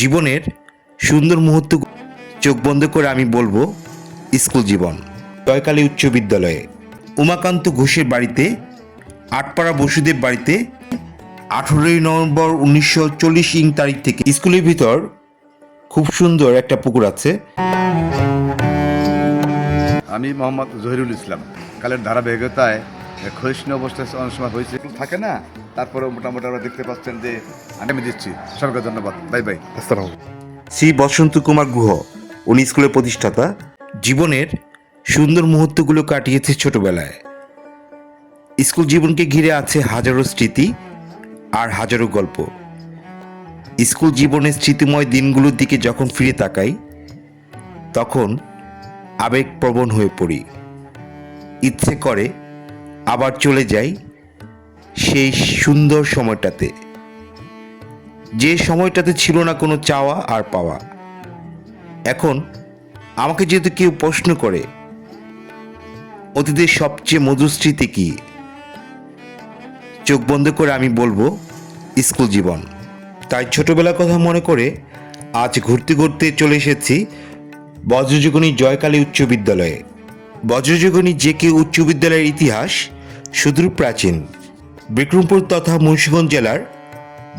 জীবনের সুন্দর মুহূর্ত চোখ বন্ধ করে আমি বলব, স্কুল জীবন। জয়কালী উচ্চ বিদ্যালয়ে উমাকান্ত ঘোষের বাড়িতে, আটপাড়া বসুদেব বাড়িতে, আঠেরোই নভেম্বর উনিশশো চল্লিশ ইং তারিখ থেকে স্কুলের ভিতর খুব সুন্দর একটা পুকুর আছে। আমি মোহাম্মদ জহিরুল ইসলাম। কালের ধারাবাহিকতায় ক্ষয়িষ্ণু অবস্থায় অনেক সময় হয়েছে। থাকে না তারপরে মোটামুটি আমরা দেখতে পাচ্ছেন যে আমি দিচ্ছি। সরকার ধন্যবাদ। Bye bye. আসসালাম শ্রী বসন্ত কুমার গুহ, উনি স্কুলের প্রতিষ্ঠাতা। জীবনের সুন্দর মুহূর্তগুলো কাটিয়েছে ছোটবেলায়। স্কুল জীবনকে ঘিরে আছে হাজারো স্মৃতি আর হাজারো গল্প। স্কুল জীবনের স্মৃতিময় দিনগুলোর দিকে যখন ফিরে তাকাই, তখন আবেগপ্রবণ হয়ে পড়ি। ইচ্ছে করে আবার চলে যাই সেই সুন্দর সময়টাতে। যে সময়টাতে ছিল না কোনো চাওয়া আর পাওয়া। এখন আমাকে যেহেতু কেউ প্রশ্ন করে, অতীতের সবচেয়ে মধুর স্মৃতি কি? চোখ বন্ধ করে আমি বলব, স্কুল জীবন। তাই ছোটবেলার কথা মনে করে আজ ঘুরতে ঘুরতে চলে এসেছি বজ্রযোগনী জয়কালী উচ্চ বিদ্যালয়ে। বজ্রযোগনী যে কে উচ্চ বিদ্যালয়ের ইতিহাস সুদূর প্রাচীন। বিক্রমপুর তথা মুন্সিগঞ্জ জেলার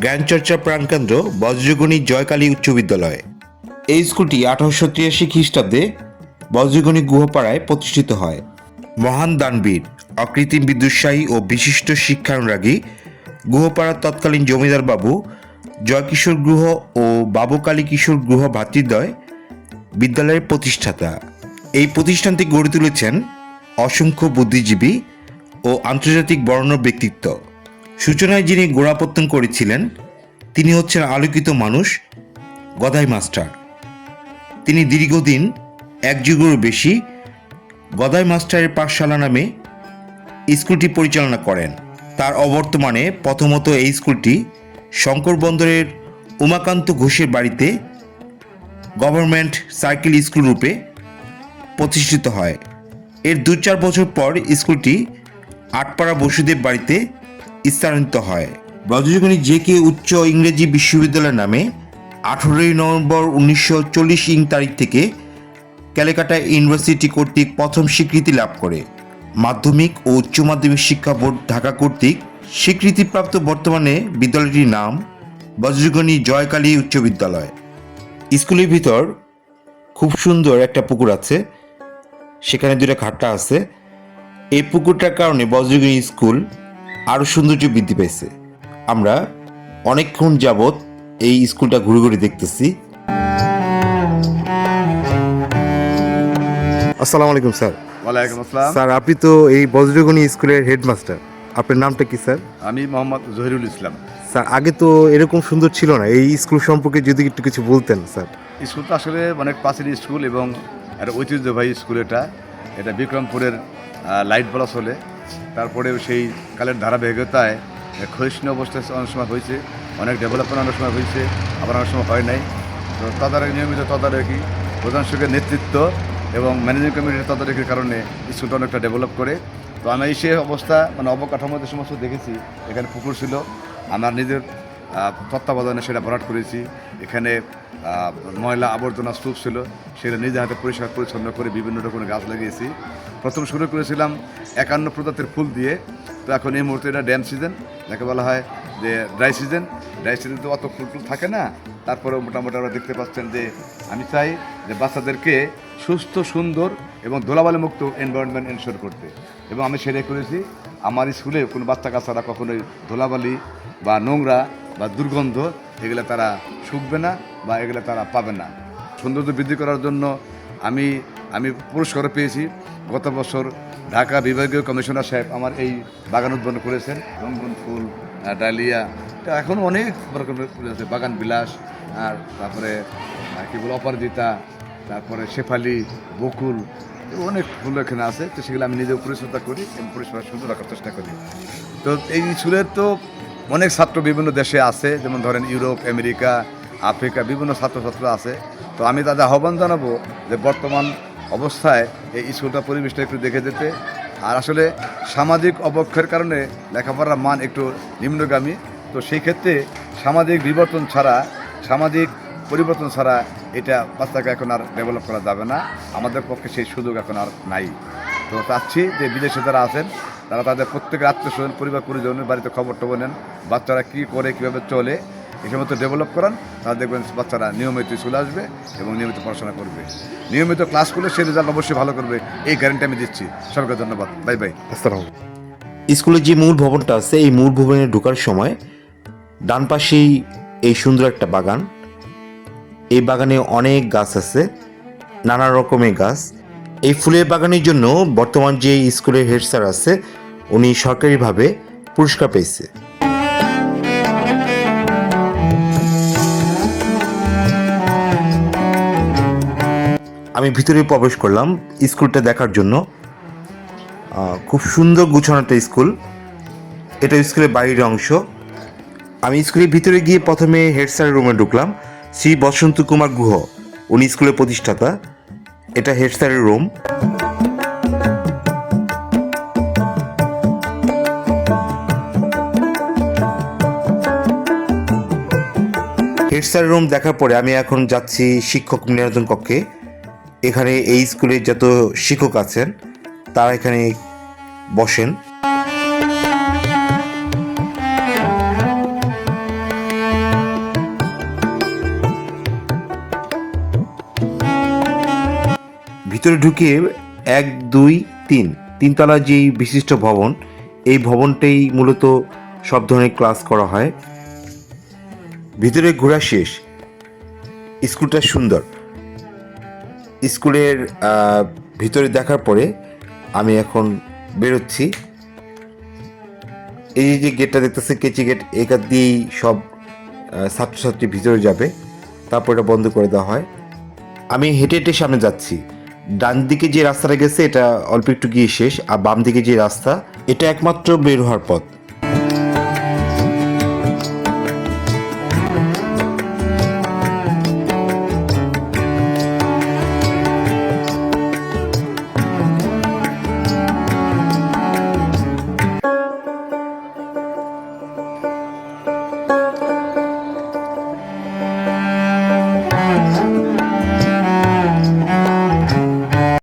জ্ঞানচর্চা প্রাণকেন্দ্র বজ্রগণী জয়কালী উচ্চ বিদ্যালয়। এই স্কুলটি আঠারোশো তিরাশি খ্রিস্টাব্দে বজ্রগণী গুহপাড়ায় প্রতিষ্ঠিত হয়। মহান দানবীর, অকৃত্রিম বিদ্যুৎসাহী ও বিশিষ্ট শিক্ষানুরাগী গুহপাড়ার তৎকালীন জমিদার বাবু জয়কিশোর গুহ ও বাবুকালী কিশোর গুহ ভাতৃদ্বয় বিদ্যালয়ের প্রতিষ্ঠাতা। এই প্রতিষ্ঠানটি গড়ে তুলেছেন অসংখ্য বুদ্ধিজীবী ও আন্তর্জাতিক বর্ণ ব্যক্তিত্ব। সূচনায় যিনি গোড়াপত্তন করেছিলেন, তিনি হচ্ছেন আলোকিত মানুষ, গদাই মাস্টার। তিনি দীর্ঘদিন, এক যুগেরও বেশি, গদাই মাস্টারের পাঠশালা নামে স্কুলটি পরিচালনা করেন। তার অবর্তমানে প্রথমত এই স্কুলটি শঙ্কর বন্দরের উমাকান্ত ঘোষের বাড়িতে গভর্নমেন্ট সার্কেল স্কুল রূপে প্রতিষ্ঠিত হয়। এর দু চার বছর পর স্কুলটি আটপাড়া বসুদেব বাড়িতে স্থানান্তরিত হয়। বজ্রজীবনী জে কে উচ্চ ইংরেজি বিশ্ববিদ্যালয় নামে আঠেরোই নভেম্বর উনিশশো চল্লিশ ইং তারিখ থেকে ক্যালিকাটা ইউনিভার্সিটি কর্তৃক প্রথম স্বীকৃতি লাভ করে। মাধ্যমিক ও উচ্চ মাধ্যমিক শিক্ষা বোর্ড ঢাকা কর্তৃক স্বীকৃতিপ্রাপ্ত বর্তমানে বিদ্যালয়টির নাম বজ্রগণী জয়কালী উচ্চ বিদ্যালয়। স্কুলের ভিতর খুব সুন্দর একটা পুকুর আছে। সেখানে দুটো খাট্টা আছে। এই পুকুরটার কারণে বজ্রগিরি স্কুল আরও সৌন্দর্য বৃদ্ধি পেয়েছে। আমরা অনেকক্ষণ যাবৎ এই স্কুলটা ঘুরে ঘুরে দেখতেছি। আসসালামু আলাইকুম স্যার। ওয়ালাইকুম আসসালাম। স্যার আপনি তো এই বজ্রগণি স্কুলের হেডমাস্টার। আপনার নামটা কি স্যার? আমি মোহাম্মদ জহিরুল ইসলাম। স্যার আগে তো এরকম সুন্দর ছিল না। এই স্কুল সম্পর্কে যদি একটু কিছু বলতেন স্যার। স্কুলটা আসলে অনেক প্রাচীন স্কুল এবং একটা ঐতিহ্যবাহী স্কুল এটা। এটা বিক্রমপুরের লাইট বলা চলে তারপরেও সেই কালের ধারাবাহিকতায় ক্ষয়িষ্ণু অবস্থায় অনেক সময় হয়েছে, অনেক ডেভেলপমেন্ট অনেক সময় হয়েছে, আবার অনেক সময় হয় নাই। তো তদারকি, নিয়মিত তদারকি, প্রধান শিক্ষকের নেতৃত্ব এবং ম্যানেজিং কমিটির তদারকির কারণে স্কুলটা অনেকটা ডেভেলপ করে। তো আমি এই সে অবস্থা মানে অবকাঠামোতে সমস্ত দেখেছি, এখানে পুকুর ছিল। আমার নিজের তত্ত্বাবধানে সেটা ভরাট করেছি। এখানে ময়লা আবর্জনা স্তূপ ছিল, সেটা নিজে হাতে পরিষ্কার পরিচ্ছন্ন করে বিভিন্ন রকমের গাছ লাগিয়েছি। প্রথম শুরু করেছিলাম একান্ন প্রজাতির ফুল দিয়ে। তো এখন এই মুহূর্তে এটা ড্যাম সিজন, যাকে বলা হয় যে ড্রাই সিজন। ড্রাই সিজন তো অত ফুল টুল থাকে না। তারপরেও মোটামুটি আমরা দেখতে পাচ্ছেন যে, আমি চাই যে বাচ্চাদেরকে সুস্থ, সুন্দর এবং ধুলাবালি মুক্ত এনভায়রনমেন্ট এনশোর করতে। এবং আমি সেটাই করেছি। আমার স্কুলে কোনো বাচ্চা কাচ্চারা কখনোই ধুলাবালি বা নোংরা বা দুর্গন্ধ, এগুলো তারা শুকবে না বা এগুলো তারা পাবে না। সৌন্দর্য বৃদ্ধি করার জন্য আমি আমি পুরস্কারও পেয়েছি। গত বছর ঢাকা বিভাগীয় কমিশনার সাহেব আমার এই বাগান উদ্বোধন করেছেন। রঙ্গন ফুল ডালিয়া, তো এখন অনেক রকমের ফুল আছে। বাগান বিলাস, আর তারপরে কী বলে, অপরাজিতা, তারপরে শেফালি, বকুল অনেক ফুল এখানে আছে। তো সেগুলো আমি নিজেও পরিচর্যা করি এবং পরিষ্কার সুন্দর রাখার চেষ্টা করি। তো এই স্কুলের তো অনেক ছাত্র বিভিন্ন দেশে আছে, যেমন ধরেন ইউরোপ, আমেরিকা, আফ্রিকা, বিভিন্ন ছাত্রছাত্র আছে। তো আমি তাদের আহ্বান জানাব যে বর্তমান অবস্থায় এই স্কুলটা পরিবেশটা একটু দেখে যেতে। আর আসলে সামাজিক অবক্ষয়ের কারণে লেখাপড়ার মান একটু নিম্নগামী। তো সেই ক্ষেত্রে সামাজিক বিবর্তন ছাড়া, সামাজিক পরিবর্তন ছাড়া এটা বাচ্চাকে এখন আর ডেভেলপ করা যাবে না। আমাদের পক্ষে সেই সুযোগ এখন আর নাই। তো চাচ্ছি যে বিদেশে যারা আছেন তারা তাদের প্রত্যেকের আত্মীয় স্বজন পরিবার পরিজনের বাড়িতে খবর টবর নেন। বাচ্চারা কী করে, কীভাবে চলে, এই সমস্ত ডেভেলপ করান, তারা দেখবেন বাচ্চারা নিয়মিত স্কুলে আসবে এবং নিয়মিত পড়াশোনা করবে। নিয়মিত ক্লাস করলে সে রেজাল্ট অবশ্যই ভালো করবে, এই গ্যারেন্টি আমি দিচ্ছি। সবাইকে ধন্যবাদ। বাই বাই আসসালাম স্কুলের যে মূল ভবনটা আছে, এই মূল ভবনে ঢোকার সময় ডান পাশেই এই সুন্দর একটা বাগান। এই বাগানে অনেক গাছ আছে, নানা রকমের গাছ। এই ফুলের বাগানের জন্য বর্তমান যে স্কুলের হেড স্যার আছে, উনি সরকারিভাবে পুরস্কার পেয়েছে। আমি ভিতরে প্রবেশ করলাম স্কুলটা দেখার জন্য। খুব সুন্দর গুছানো একটা স্কুল। এটা স্কুলের বাইরের অংশ। আমি স্কুলের ভিতরে গিয়ে প্রথমে হেড স্যারের রুমে ঢুকলাম, শ্রী বসন্ত কুমার গুহ। উনি স্কুলের প্রতিষ্ঠাতা। এটা হেড স্যারের রুম হেড স্যারের রুম দেখার পরে আমি এখন যাচ্ছি শিক্ষক নিরঞ্জন কক্ষে। এখানে এই স্কুলের যত শিক্ষক আছেন, তারা এখানে বসেন। ভিতরে ঢুকে এক, দুই, তিন, তিনতলা যেই বিশিষ্ট ভবন, এই ভবনটাই মূলত সব ধরনের ক্লাস করা হয়। ভিতরে ঘোরা শেষ। স্কুলটা সুন্দর। স্কুলের ভিতরে দেখার পরে আমি এখন বেরোচ্ছি। এই যে গেটটা দেখতেছে, কেচি গেট এখান দিয়েই সব ছাত্রছাত্রী ভিতরে যাবে। তারপর এটা বন্ধ করে দেওয়া হয়। আমি হেঁটে হেঁটে সামনে যাচ্ছি। ডান দিকে যে রাস্তাটা গেছে, এটা অল্প একটু গিয়ে শেষ, আর বাম দিকে যে রাস্তা, এটা একমাত্র বের হওয়ার পথ।